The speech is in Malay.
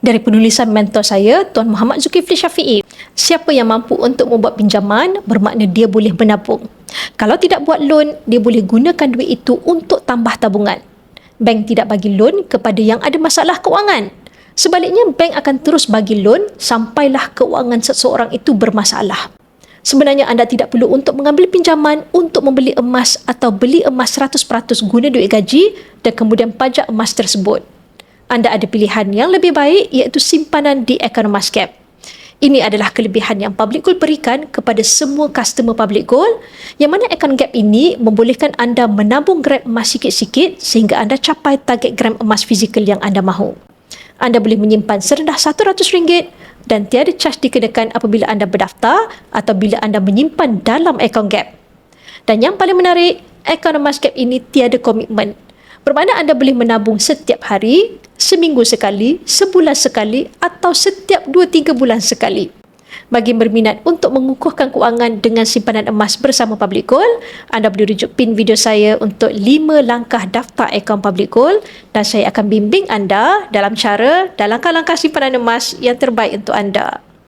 dari penulisan mentor saya, Tuan Muhammad Zulkifli Syafi'i. Siapa yang mampu untuk membuat pinjaman, bermakna dia boleh menabung. Kalau tidak buat loan, dia boleh gunakan duit itu untuk tambah tabungan. Bank tidak bagi loan kepada yang ada masalah keuangan. Sebaliknya, bank akan terus bagi loan sampailah keuangan seseorang itu bermasalah. Sebenarnya anda tidak perlu untuk mengambil pinjaman untuk membeli emas atau beli emas 100% guna duit gaji dan kemudian pajak emas tersebut anda ada pilihan yang lebih baik iaitu simpanan di Economas Cap. Ini adalah kelebihan yang Public Gold berikan kepada semua customer Public Gold yang mana Econ Gap ini membolehkan anda menabung gram emas sikit-sikit sehingga anda capai target gram emas fizikal yang anda mahu. Anda boleh menyimpan serendah RM100 dan tiada charge dikenakan apabila anda berdaftar atau bila anda menyimpan dalam Econ Gap. Dan yang paling menarik, Economas Gap ini tiada komitmen. Bermakna anda boleh menabung setiap hari seminggu sekali, sebulan sekali atau setiap 2-3 bulan sekali. Bagi berminat untuk mengukuhkan kewangan dengan simpanan emas bersama Public Gold, anda boleh rujuk pin video saya untuk 5 langkah daftar akaun Public Gold dan saya akan bimbing anda dalam cara dan langkah-langkah simpanan emas yang terbaik untuk anda.